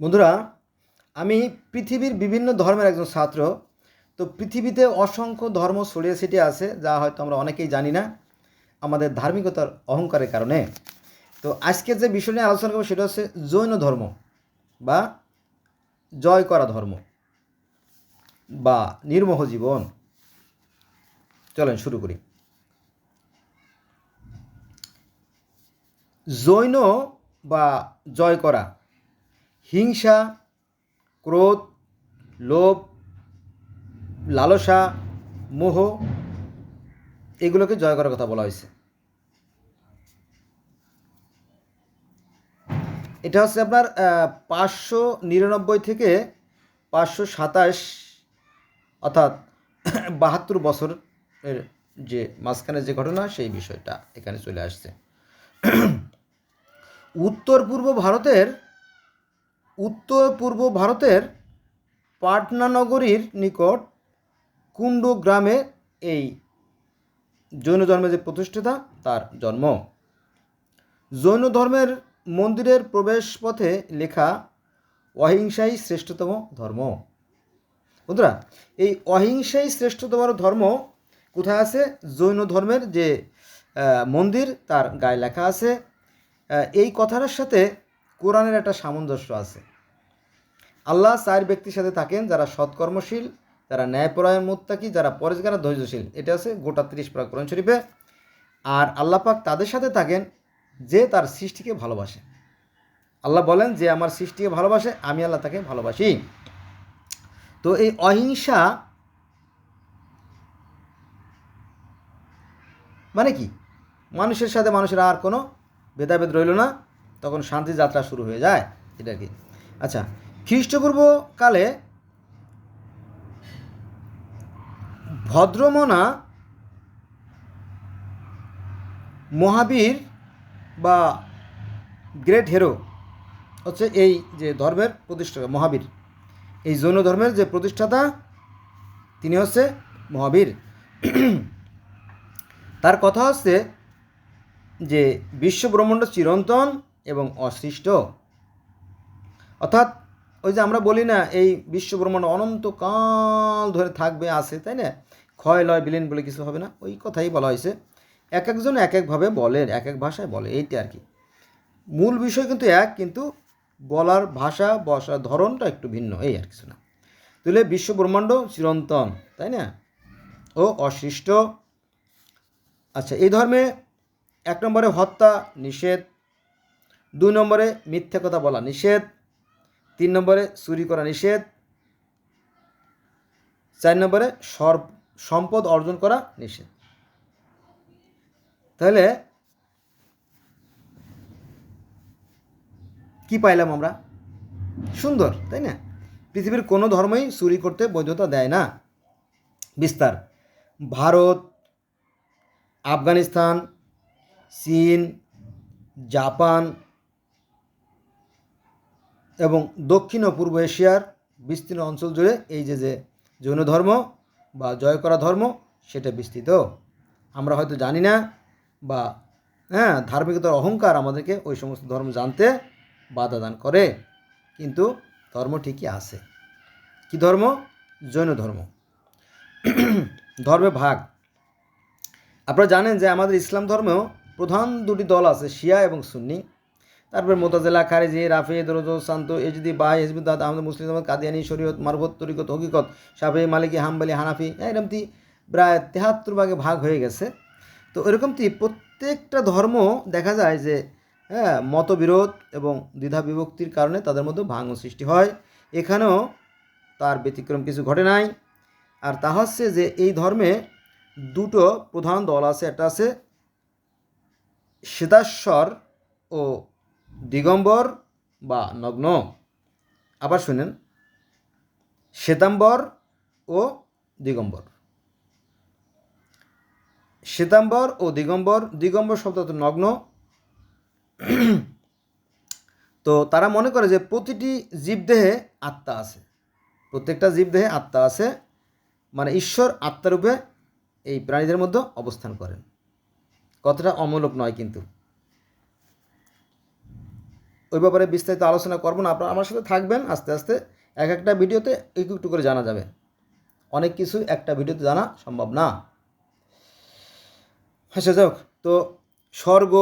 বন্ধুরা, আমি পৃথিবীর বিভিন্ন ধর্মের একজন ছাত্র, তো পৃথিবীতে অসংখ্য ধর্ম ছড়িয়ে ছিটিয়ে আছে, যা হয়তো আমরা অনেকেই জানি না, আমাদের ধার্মিকতার অহংকারের কারণে। তো আজকে যে বিষয় নিয়ে আলোচনা করব সেটা হচ্ছে জৈন ধর্ম বা জয় করা ধর্ম বা নির্মোহ জীবন। চলেন শুরু করি। জৈন বা জয় করা হিংসা, ক্রোধ, লোভ, লালসা, মোহ, এগুলোকে জয় করার কথা বলা হয়েছে। এটা হচ্ছে আপনার পাঁচশো নিরানব্বই থেকে পাঁচশো সাতাশ, অর্থাৎ বাহাত্তর বছর যে মাঝখানে যে ঘটনা, সেই বিষয়টা এখানে চলে আসছে। উত্তর পূর্ব ভারতের উত্তর পূর্ব ভারতের পাটনা নগরীর নিকট কুণ্ড গ্রামে এই জৈন ধর্মের যে প্রতিষ্ঠাতা, তার জন্ম। জৈন ধর্মের মন্দিরের প্রবেশপথে লেখা অহিংসাই শ্রেষ্ঠতম ধর্ম। বন্ধুরা, এই অহিংসাই শ্রেষ্ঠতম ধর্ম কোথায় আছে? জৈন ধর্মের যে মন্দির, তার গায়ে লেখা আছে। এই কথাটার সাথে কোরআনের একটা সামঞ্জস্য আছে। আল্লাহ চার ব্যক্তির সাথে থাকেন, যারা সৎকর্মশীল, যারা ন্যায়পরায়ণ মুত্তাকি, যারা পরেশগারা ধৈর্যশীল। এটা আছে গোটা ত্রিশ পারা কোরআন শরীফে। আর আল্লাহ পাক তাদের সাথে থাকেন যে তার সৃষ্টিকে ভালোবাসে। আল্লাহ বলেন যে আমার সৃষ্টিকে ভালোবাসে, আমি আল্লাহ তাকে ভালোবাসি। তো এই অহিংসা মানে কি? মানুষের সাথে মানুষের আর কোনো ভেদাভেদ রইল না, তখন শান্তি যাত্রা শুরু হয়ে যায়। এটা কি? আচ্ছা খ্রিস্টপূর্ব কালে ভদ্রমনা মহাবীর বা গ্রেট হেরো হচ্ছে এই যে ধর্মের প্রতিষ্ঠাতা, মহাবীর। এই জৈন ধর্মের যে প্রতিষ্ঠাতা, তিনি হচ্ছে মহাবীর। তার কথা হচ্ছে যে বিশ্ব ব্রহ্মাণ্ড চিরন্তন এবং অসৃষ্ট। অর্থাৎ ওই যে আমরা বলি না, এই বিশ্ব ব্রহ্মাণ্ড অনন্তকাল ধরে থাকবে, আছে, তাই না? ক্ষয়, লয়, বিলীন বলে কিছু হবে না, ওই কথাই বলা হয়েছে। এক একজন এক একভাবে বলেন, এক এক ভাষায় বলে, এইটা আর কি। মূল বিষয় কিন্তু এক, কিন্তু বলার ভাষা, বসার ধরনটা একটু ভিন্ন, এই আর কিছু না। তাহলে বিশ্ব ব্রহ্মাণ্ড চিরন্তন, তাই না? ও অসৃষ্ট। আচ্ছা এই ধর্মে এক নম্বরে হত্যা, নিষেধ। দুই নম্বরে মিথ্যা কথা বলা, নিষেধ। তিন নম্বরে চুরি করা নিষেধ। চার নম্বরে সম্পদ অর্জন করা নিষেধ। তাহলে কি পাইলাম আমরা? সুন্দর, তাই না? পৃথিবীর কোনো ধর্মই চুরি করতে বৈধতা দেয় না। বিস্তার। ভারত, আফগানিস্তান, চীন, জাপান এবং দক্ষিণ ও পূর্ব এশিয়ার বিস্তীর্ণ অঞ্চল জুড়ে এই যে যে জৈন ধর্ম বা জয় করা ধর্ম, সেটা বিস্তৃত। আমরা হয়তো জানি না বা হ্যাঁ ধার্মিকতার অহংকার আমাদেরকে ওই সমস্ত ধর্ম জানতে বাধা দান করে, কিন্তু ধর্ম ঠিকই আছে। কি ধর্ম? জৈন ধর্ম। ধর্মে ভাগ। আপনারা জানেন যে আমাদের ইসলাম ধর্মেও প্রধান দুটি দল আছে শিয়া এবং সুন্নি। তারপর মোতাজেলা, খারেজি, রাফি, দরজ শান্ত এজদি বাই হিজবুদ্দাদ আহমদ, মুসলিম আহমদ কাদিয়ানি, শরীয়ত, মারফত, তরিকত, হকিকত সাফি মালিকি, হাম্বালি, হানাফি এরকমটি প্রায় তেহাত্তর ভাগে ভাগ হয়ে গেছে। তো এরকমটি প্রত্যেকটা ধর্ম দেখা যায় যে হ্যাঁ মতবিরোধ এবং দ্বিধা বিভক্তির কারণে তাদের মধ্যে ভাঙন সৃষ্টি হয়। এখানেও তার ব্যতিক্রম কিছু ঘটে নাই। আর তা হচ্ছে যে, এই ধর্মে দুটো প্রধান দল আছে, একটা আছে শ্বেতাশ্বর ও দিগম্বর বা নগ্ন। আবার শুনেন, শ্বেতাম্বর ও দিগম্বর। শ্বেতাম্বর ও দিগম্বর দিগম্বর শব্দ তো নগ্ন। তো তারা মনে করে যে প্রতিটি জীবদেহে আত্মা আছে। প্রত্যেকটা জীবদেহে আত্মা আছে। মানে ঈশ্বর আত্মারূপে এই প্রাণীদের মধ্যে অবস্থান করেন। কথাটা অমূলক নয় কিন্তু। ওই ব্যাপারে বিস্তারিত আলোচনা করব না। আপনারা আমার সাথে থাকবেন আস্তে আস্তে। এক একটা ভিডিওতে একটু একটু করে জানা যাবে। অনেক কিছু একটা ভিডিওতে জানা সম্ভব না। আচ্ছা যাক তো স্বর্গ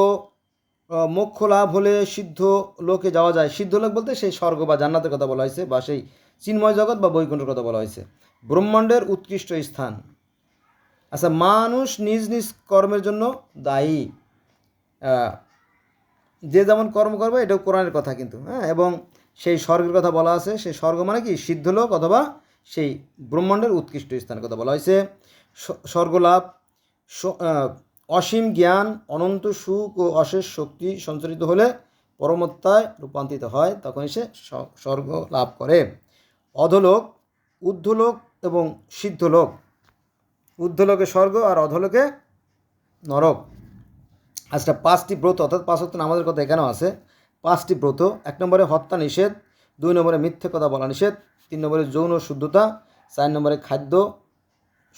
মোক্ষ লাভ হলে সিদ্ধ লোকে যাওয়া যায়। সিদ্ধ লোক বলতে সেই স্বর্গ বা জান্নাতের কথা বলা হয়েছে বা সেই চিন্ময় জগৎ বা বৈকুণ্ঠের কথা বলা হয়েছে। ব্রহ্মাণ্ডের উৎকৃষ্ট স্থান। আচ্ছা মানুষ নিজ নিজ কর্মের জন্য দায়ী। যে যেমন কর্ম করবে, এটাও কোরআনের কথা কিন্তু হ্যাঁ? এবং সেই স্বর্গের কথা বলা আছে, সেই স্বর্গ মানে কি? সিদ্ধলোক অথবা সেই ব্রহ্মাণ্ডের উৎকৃষ্ট স্থানের কথা বলা হয়েছে। স্বর্গলাভ অসীম জ্ঞান, অনন্ত সুখ ও অশেষ শক্তি সঞ্চারিত হলে পরমত্তায় রূপান্তরিত হয় তখনই সে, স্বর্গ লাভ করে। অধলোক, ঊর্ধ্বলোক এবং সিদ্ধলোক। ঊর্ধ্বলোকে স্বর্গ আর অধলোকে নরক। আচ্ছা পাঁচটি ব্রত, অর্থাৎ পাঁচ হত্য আমাদের কথা এখানেও আছে। পাঁচটি ব্রত, এক নম্বরে হত্যা নিষেধ, দুই নম্বরে মিথ্যে কথা বলা নিষেধ, তিন নম্বরে যৌন শুদ্ধতা, চার নম্বরে খাদ্য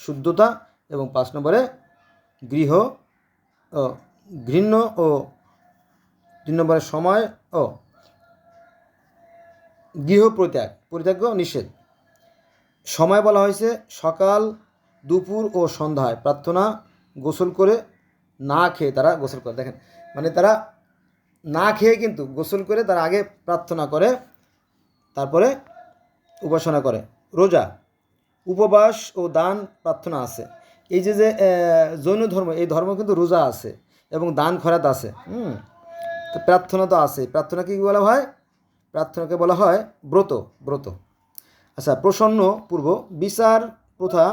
শুদ্ধতা এবং পাঁচ নম্বরে গৃহ ও ঘৃণ্য ও তিন নম্বরে সময় ও গৃহ পরিত্যাগ পরিত্যাগ নিষেধ। সময় বলা হয়েছে সকাল, দুপুর ও সন্ধ্যায়। প্রার্থনা গোসল করে না খেয়ে তারা গোসল করে। দেখেন মানে তারা না খেয়ে কিন্তু গোসল করে তারা আগে প্রার্থনা করে, তারপরে উপাসনা করে। রোজা, উপবাস ও দান প্রার্থনা আছে। এই যে যে জৈন ধর্ম, এই ধর্ম কিন্তু রোজা আছে এবং দান খরাত আছে। হুম? তো প্রার্থনা তো আছে। প্রার্থনাকে কী বলা হয়? প্রার্থনাকে বলা হয় ব্রত ব্রত। আচ্ছা প্রসন্ন পূর্ব, বিচার প্রথা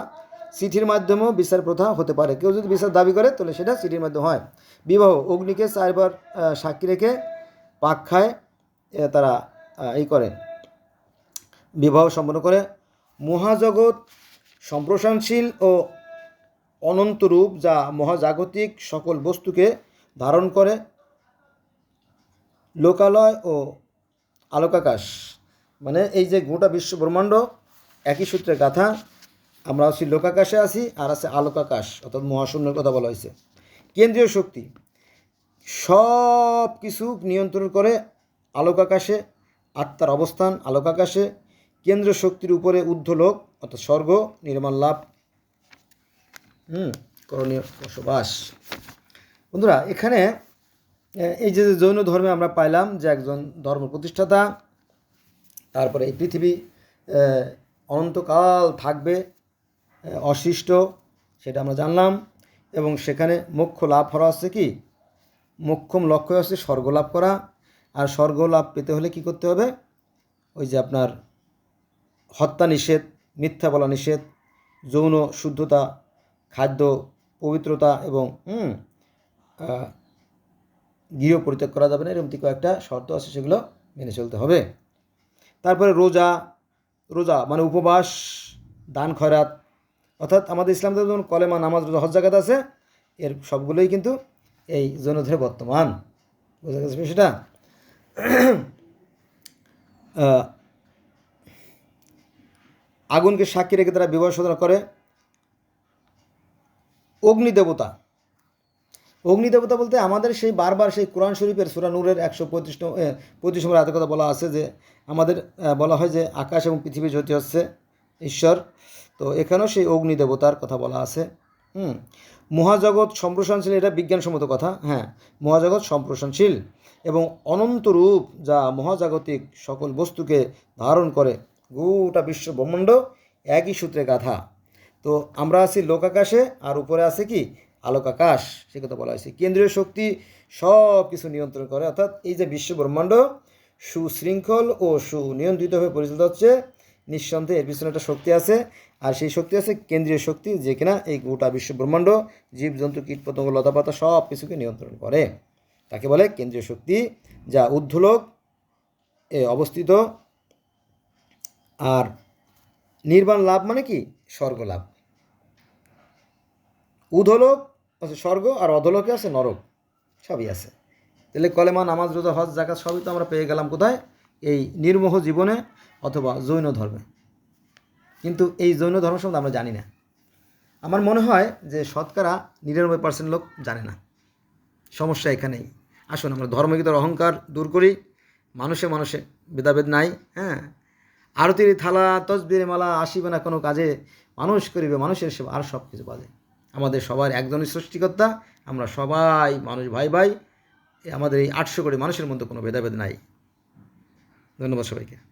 চিঠির মাধ্যমেও বিচার প্রথা হতে পারে। কেউ যদি বিচার দাবি করে, তাহলে সেটা চিঠির মাধ্যমে হয়। বিবাহ, অগ্নিকে চারবার সাক্ষী রেখে পাক খায় তারা এই করে বিবাহ সম্পন্ন করে মহাজগৎ সম্প্রসারণশীল ও অনন্তরূপ যা মহাজাগতিক সকল বস্তুকে ধারণ করে। লোকালয় ও আলোকাকাশ মানে এই যে গোটা বিশ্ব ব্রহ্মাণ্ড, একই সূত্রে গাথা। আমরা আছি লোকাকাশে আছি আর আছে আলোকাকাশ, অর্থাৎ মহাশূন্যের কথা বলা হয়েছে। কেন্দ্রীয় শক্তি, সব কিছু নিয়ন্ত্রণ করে আলোকাকাশে আত্মার অবস্থান আলোকাকাশে। কেন্দ্র শক্তির উপরে ঊর্ধ্বলোক, অর্থাৎ স্বর্গ, নির্মাণ লাভ। হুম, করণীয় বসবাস। বন্ধুরা, এখানে এই যে জৈন ধর্মে আমরা পাইলাম যে একজন ধর্ম প্রতিষ্ঠাতা, তারপরে এই পৃথিবী অনন্তকাল থাকবে। এ, অসৃষ্ট সেটা আমরা জানলাম। এবং সেখানে মোক্ষ লাভ হওয়া হচ্ছে কি? মোক্ষম লক্ষ্য হচ্ছে স্বর্গ লাভ করা। আর স্বর্গ লাভ পেতে হলে কি করতে হবে? ওই যে আপনার হত্যা নিষেধ মিথ্যা বলা নিষেধ যৌন শুদ্ধতা খাদ্য পবিত্রতা এবং গৃহ পরিত্যাগ করা যাবে না। এরকম কয়েকটা শর্ত আছে সেগুলো মেনে চলতে হবে। তারপরে রোজা রোজা মানে উপবাস দান খয়রাত অর্থাৎ আমাদের ইসলাম ধর্মে যেমন কলেমা, নামাজ হজ জাকাত আছে, এর সবগুলোই কিন্তু এই জৈনধরে বর্তমান। বোঝা গেছে সেটা আগুনকে সাক্ষী রেখে তারা বিবাহ সাধনা করে। অগ্নি দেবতা। অগ্নি দেবতা বলতে আমাদের সেই বারবার সেই কোরআন শরীফের সুরা নূরের একশো পঁয়ত্রিশ পঁয়ত্রিশ নম্বর কথা বলা আছে যে, আমাদের বলা হয় যে আকাশ এবং পৃথিবী জ্যোতি হচ্ছে ঈশ্বর। তো এখানেও সেই অগ্নিদেবতার কথা বলা আছে। হুম, মহাজগৎ সম্প্রসারণশীল, এটা বিজ্ঞানসম্মত কথা হ্যাঁ মহাজগৎ সম্প্রসারণশীল এবং অনন্ত রূপ যা মহাজাগতিক সকল বস্তুকে ধারণ করে, গোটা বিশ্ব ব্রহ্মাণ্ড একই সূত্রে গাথা। তো আমরা আছি লোকাকাশে, আর উপরে আছে কি? আলোকাকাশ, সে কথা বলা হয়েছে। কেন্দ্রীয় শক্তি সব কিছু নিয়ন্ত্রণ করে, অর্থাৎ এই যে বিশ্ব ব্রহ্মাণ্ড সুশৃঙ্খল ও সুনিয়ন্ত্রিতভাবে পরিচালিত হচ্ছে নিঃসন্দেহে এর পিছনে একটা শক্তি আছে। আর সেই শক্তি আছে কেন্দ্রীয় শক্তি যে কিনা এই গোটা বিশ্ব ব্রহ্মাণ্ড, জীবজন্তু, কীটপতঙ্গ, লতাপাতা সব কিছুকে নিয়ন্ত্রণ করে। তাকে বলে কেন্দ্রীয় শক্তি, যা ঊর্ধ্বলোক এ অবস্থিত। আর নির্বাণ লাভ মানে কি? স্বর্গ লাভ। উধলোক আছে স্বর্গ, আর অধলোকে আছে নরক। সবই আছে। তাহলে কলেমা, নামাজ, রোজা, হজ জাকাত সবই তো আমরা পেয়ে গেলাম কোথায়? এই নির্মোহ জীবনে অথবা জৈন ধর্মে। কিন্তু এই জৈন ধর্ম সম্বন্ধে আমরা জানি না। আমার মনে হয় যে শতকরা নিরানব্বই পার্সেন্ট লোক জানে না। সমস্যা এখানেই। আসুন আমরা ধর্মগীতার অহংকার দূর করি। মানুষে মানুষে, ভেদাভেদ নাই হ্যাঁ? আরতির থালা, তসবির, মালা, আসিবে না কোনো কাজে, মানুষ করিবে, মানুষের সেবা, আর সব কিছু বাজে। আমাদের সবার একজনই সৃষ্টিকর্তা, আমরা সবাই মানুষ ভাই ভাই আমাদের এই আটশো কোটি মানুষের মধ্যে কোনো ভেদাভেদ নাই। ধন্যবাদ সবাইকে।